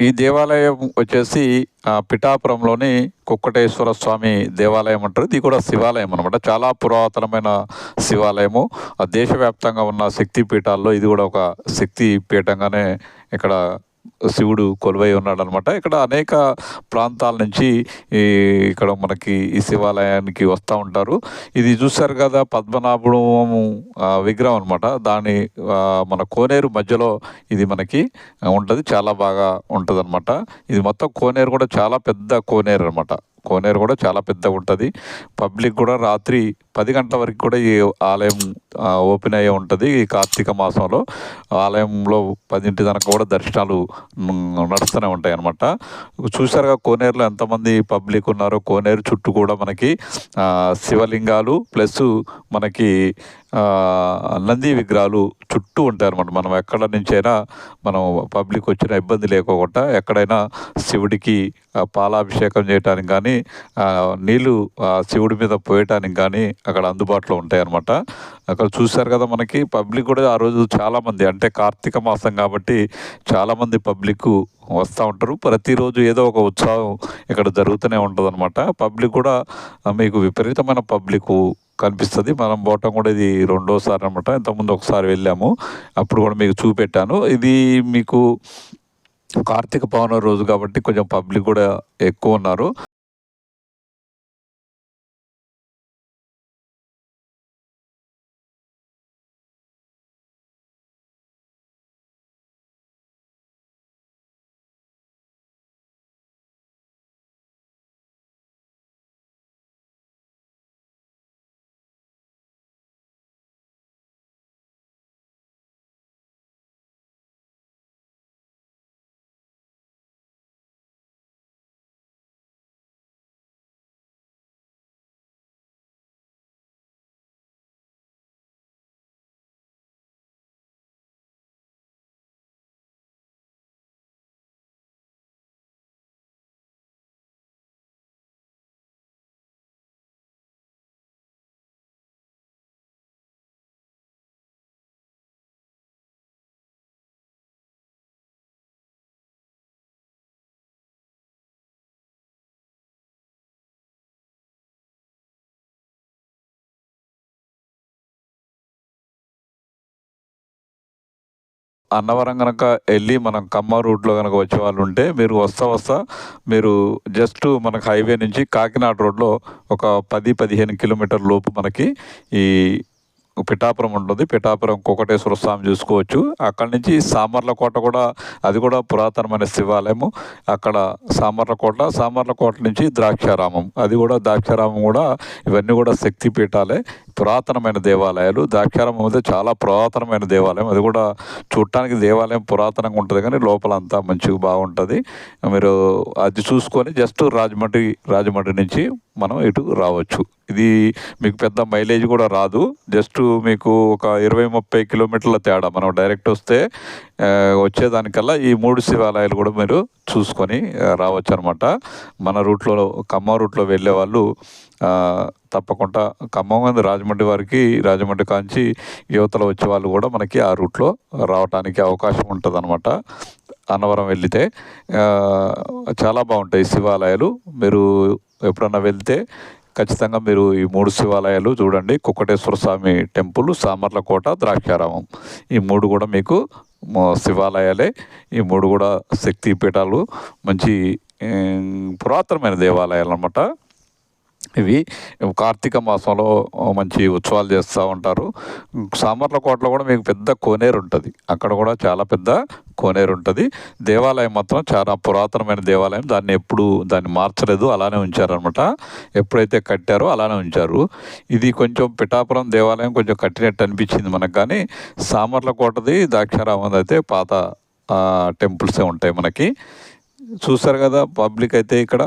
ఈ దేవాలయం వచ్చేసి పిఠాపురంలోని కుక్కటేశ్వర స్వామి దేవాలయం అంటారు. ఇది కూడా శివాలయం అనమాట చాలా పురాతనమైన శివాలయము. దేశవ్యాప్తంగా ఉన్న శక్తి పీఠాల్లో ఇది కూడా ఒక శక్తి పీఠంగానే ఇక్కడ శివుడు కొలువై ఉన్నాడు అనమాట ఇక్కడ అనేక ప్రాంతాల నుంచి ఈ ఇక్కడ మనకి ఈ శివాలయానికి వస్తూ ఉంటారు. ఇది చూశారు కదా పద్మనాభుడు విగ్రహం అనమాట. దాని మన కోనేరు మధ్యలో ఇది మనకి ఉంటుంది. చాలా బాగా ఉంటుంది అనమాట ఇది మొత్తం కోనేరు కూడా చాలా పెద్ద కోనేరు అనమాట. కోనేరు కూడా చాలా పెద్దగా ఉంటుంది. పబ్లిక్ కూడా రాత్రి పది గంటల వరకు కూడా ఈ ఆలయం ఓపెన్ అయ్యే ఉంటుంది ఈ కార్తీక మాసంలో. ఆలయంలో పదింటి దాకా కూడా దర్శనాలు నడుస్తూనే ఉంటాయి అనమాట చూసారుగా కోనేరులో ఎంతమంది పబ్లిక్ ఉన్నారో కోనేరు చుట్టూ కూడా మనకి శివలింగాలు ప్లస్ మనకి నంది విగ్రహాలు చుట్టూ ఉంటాయి అనమాట మనం ఎక్కడ నుంచైనా మనం పబ్లిక్ వచ్చిన ఇబ్బంది లేకోకుండా ఎక్కడైనా శివుడికి పాలాభిషేకం చేయటానికి కానీ నీళ్ళు శివుడి మీద పోయటానికి కానీ అక్కడ అందుబాటులో ఉంటాయి అనమాట అక్కడ చూశారు కదా మనకి పబ్లిక్ కూడా ఆ రోజు చాలామంది అంటే కార్తీక మాసం కాబట్టి చాలామంది పబ్లిక్ వస్తూ ఉంటారు. ప్రతిరోజు ఏదో ఒక ఉత్సవం ఇక్కడ జరుగుతూనే ఉంటుంది అనమాట పబ్లిక్ కూడా మీకు విపరీతమైన పబ్లిక్ కనిపిస్తుంది. మనం పోవటం కూడా ఇది రెండోసారి అనమాట ఇంతకుముందు ఒకసారి వెళ్ళాము. అప్పుడు కూడా మీకు చూపెట్టాను. ఇది మీకు కార్తీక పౌర్ణమి రోజు కాబట్టి కొంచెం పబ్లిక్ కూడా ఎక్కువ ఉన్నారు. అన్నవరం కనుక వెళ్ళి మనం కమ్మ రూట్లో కనుక వచ్చే వాళ్ళు ఉంటే మీరు వస్తా వస్తా మీరు జస్ట్ మనకు హైవే నుంచి కాకినాడ రోడ్లో ఒక పది పదిహేను కిలోమీటర్ లోపు మనకి ఈ పిఠాపురం ఉంటుంది. పిఠాపురం కోకటేశ్వర స్వామి చూసుకోవచ్చు. అక్కడి నుంచి సామర్లకోట కూడా అది కూడా పురాతనమైన శివాలయము. అక్కడ సామర్లకోట సామర్లకోట నుంచి ద్రాక్షారామం. అది కూడా ద్రాక్షారామం కూడా ఇవన్నీ కూడా శక్తి పీఠాలే పురాతనమైన దేవాలయాలు. ద్రాక్షారామం అయితే చాలా పురాతనమైన దేవాలయం. అది కూడా చూడటానికి దేవాలయం పురాతనంగా ఉంటుంది కానీ లోపల అంతా మంచిగా బాగుంటుంది. మీరు అది చూసుకొని జస్ట్ రాజమండ్రి రాజమండ్రి నుంచి మనం ఇటు రావచ్చు. ఇది మీకు పెద్ద మైలేజ్ కూడా రాదు. జస్ట్ మీకు ఒక ఇరవై ముప్పై కిలోమీటర్ల తేడా మనం డైరెక్ట్ వస్తే వచ్చేదానికల్లా ఈ మూడు శివాలయాలు కూడా మీరు చూసుకొని రావచ్చు అనమాట మన రూట్లో ఖమ్మం రూట్లో వెళ్ళే వాళ్ళు తప్పకుండా ఖమ్మం రాజమండ్రి వారికి రాజమండ్రి కాంచి యువతలో వచ్చే వాళ్ళు కూడా మనకి ఆ రూట్లో రావడానికి అవకాశం ఉంటుంది అనమాట అన్నవరం వెళితే చాలా బాగుంటాయి శివాలయాలు. మీరు ఎప్పుడన్నా వెళ్తే ఖచ్చితంగా మీరు ఈ మూడు శివాలయాలు చూడండి. కుక్కటేశ్వర స్వామి టెంపుల్ సామర్లకోట ద్రాక్షారామం. ఈ మూడు కూడా మీకు శివాలయాలే. ఈ మూడు కూడా శక్తి పీఠాలు మంచి పురాతనమైన దేవాలయాలు అనమాట ఇవి. కార్తీక మాసంలో మంచి ఉత్సవాలు చేస్తూ ఉంటారు. సామర్లకోటలో కూడా మీకు పెద్ద కోనేరు ఉంటుంది. అక్కడ కూడా చాలా పెద్ద కోనేరు ఉంటుంది. దేవాలయం మాత్రం చాలా పురాతనమైన దేవాలయం. దాన్ని ఎప్పుడు దాన్ని మార్చలేదు. అలానే ఉంచారనమాట ఎప్పుడైతే కట్టారో అలానే ఉంచారు. ఇది కొంచెం పిఠాపురం దేవాలయం కొంచెం కట్టినట్టు అనిపించింది మనకు కానీ సామర్లకోటది ద్రాక్షారామది అయితే పాత టెంపుల్సే ఉంటాయి మనకి. చూస్తారు కదా పబ్లిక్ అయితే ఇక్కడ?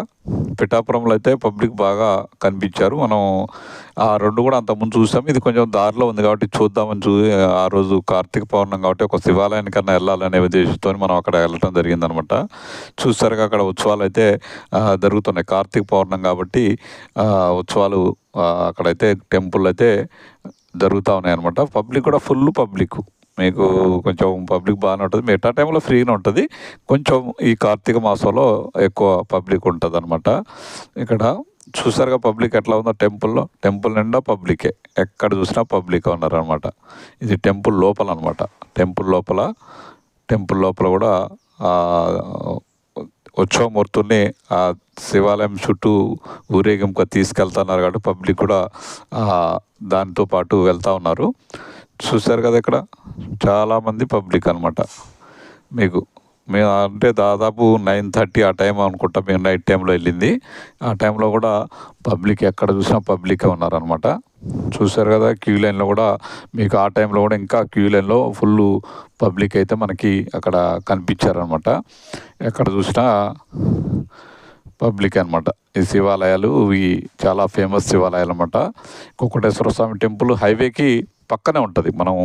పిఠాపురంలో అయితే పబ్లిక్ బాగా కనిపించారు. మనం ఆ రెండు కూడా అంతకుముందు చూసాం. ఇది కొంచెం దారిలో ఉంది కాబట్టి చూద్దామని చూ ఆ రోజు కార్తీక పౌర్ణం కాబట్టి ఒక శివాలయానికన్నా వెళ్ళాలనే ఉద్దేశంతో మనం అక్కడ వెళ్ళటం జరిగిందనమాట. చూసారుగా అక్కడ ఉత్సవాలు అయితే జరుగుతున్నాయి. కార్తీక పౌర్ణం కాబట్టి ఉత్సవాలు అక్కడైతే టెంపుల్ అయితే జరుగుతూ ఉన్నాయి అనమాట పబ్లిక్ కూడా ఫుల్ పబ్లిక్. మీకు కొంచెం పబ్లిక్ బాగానే ఉంటుంది. మిగతా టైంలో ఫ్రీగానే ఉంటుంది. కొంచెం ఈ కార్తీక మాసంలో ఎక్కువ పబ్లిక్ ఉంటుంది అనమాట ఇక్కడ చూసారుగా పబ్లిక్ ఎట్లా ఉందో టెంపుల్లో. టెంపుల్ నిండా పబ్లికే. ఎక్కడ చూసినా పబ్లిక్ ఉన్నారనమాట ఇది టెంపుల్ లోపల అనమాట టెంపుల్ లోపల టెంపుల్ లోపల కూడా ఆ, ఉత్సవమూర్తుల్ని ఆ శివాలయం చుట్టూ ఊరేగింపుగా తీసుకెళ్తున్నారు కాబట్టి పబ్లిక్ కూడా దాంతో పాటు వెళ్తూ ఉన్నారు. చూశారు కదా ఇక్కడ? చాలామంది పబ్లిక్ అనమాట మీకు మేము అంటే దాదాపు నైన్ థర్టీ ఆ టైం అనుకుంటా మేము నైట్ టైంలో వెళ్ళింది. ఆ టైంలో కూడా పబ్లిక్ ఎక్కడ చూసినా పబ్లికే ఉన్నారనమాట చూశారు కదా క్యూ లైన్లో కూడా మీకు ఆ టైంలో కూడా ఇంకా క్యూ లైన్లో ఫుల్ పబ్లిక్ అయితే మనకి అక్కడ కనిపించారనమాట ఎక్కడ చూసినా పబ్లిక్ అనమాట ఈ శివాలయాలు ఇవి చాలా ఫేమస్ శివాలయాలు అనమాట కుక్కటేశ్వర స్వామి టెంపుల్ హైవేకి పక్కనే ఉంటుంది. మనం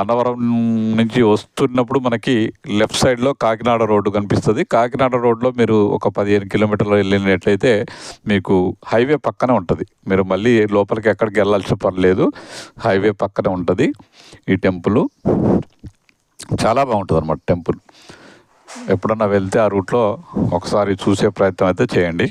అన్నవరం నుంచి వస్తున్నప్పుడు మనకి లెఫ్ట్ సైడ్లో కాకినాడ రోడ్డు కనిపిస్తుంది. కాకినాడ రోడ్లో మీరు ఒక పదిహేను కిలోమీటర్లు వెళ్ళినట్లయితే మీకు హైవే పక్కనే ఉంటుంది. మీరు మళ్ళీ లోపలికి ఎక్కడికి వెళ్ళాల్సిన పర్లేదు హైవే పక్కనే ఉంటుంది ఈ టెంపుల్. చాలా బాగుంటుంది అనమాట టెంపుల్. ఎప్పుడన్నా వెళ్తే ఆ రూట్లో ఒకసారి చూసే ప్రయత్నం అయితే చేయండి.